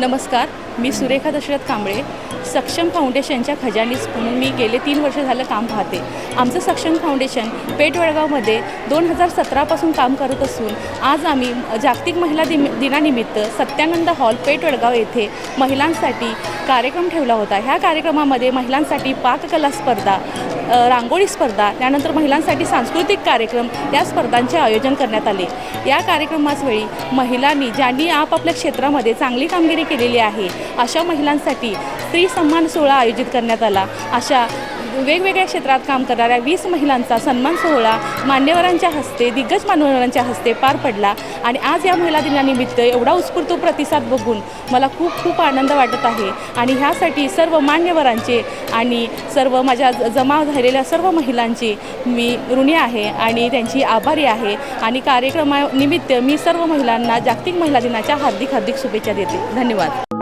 नमस्कार मी सुरेखा दशरथ कांबळे सक्षम फाउंडेशनच्या खजानीस म्हणून मी गेले तीन वर्ष झालं काम पाहते. आमचं सक्षम फाउंडेशन पेठ वळगावमध्ये दोन हजार सतरापासून काम करत असून आज आम्ही जागतिक महिला दिन दिनानिमित्त सत्यानंद हॉल पेठ वळगाव येथे महिलांसाठी कार्यक्रम ठेवला होता. ह्या कार्यक्रमामध्ये महिलांसाठी पाककला स्पर्धा रांगोळी स्पर्धा त्यानंतर महिलांसाठी सांस्कृतिक कार्यक्रम या स्पर्धांचे आयोजन करण्यात आले. या कार्यक्रमाच वेळी महिलांनी ज्यांनी आपापल्या क्षेत्रामध्ये चांगली कामगिरी केलेली आहे. अशा महिलांसाठी स्त्री सन्मान सोहळा आयोजित करण्यात आला. अशा वेगवेगळ्या क्षेत्रात काम करणाऱ्या वीस महिलांचा सन्मान सोहळा मान्यवरांच्या हस्ते दिग्गज मान्यवरांच्या हस्ते पार पडला. आणि आज या महिला दिनानिमित्त एवढा उत्स्फूर्त प्रतिसाद बघून मला खूप खूप आनंद वाटत आहे. आणि ह्यासाठी सर्व मान्यवरांचे आणि सर्व माझ्या जमा झालेल्या सर्व महिलांचे मी ऋणी आहे आणि त्यांची आभारी आहे. आणि कार्यक्रमानिमित्त मी सर्व महिलांना जागतिक महिला दिनाच्या हार्दिक हार्दिक शुभेच्छा देते. धन्यवाद.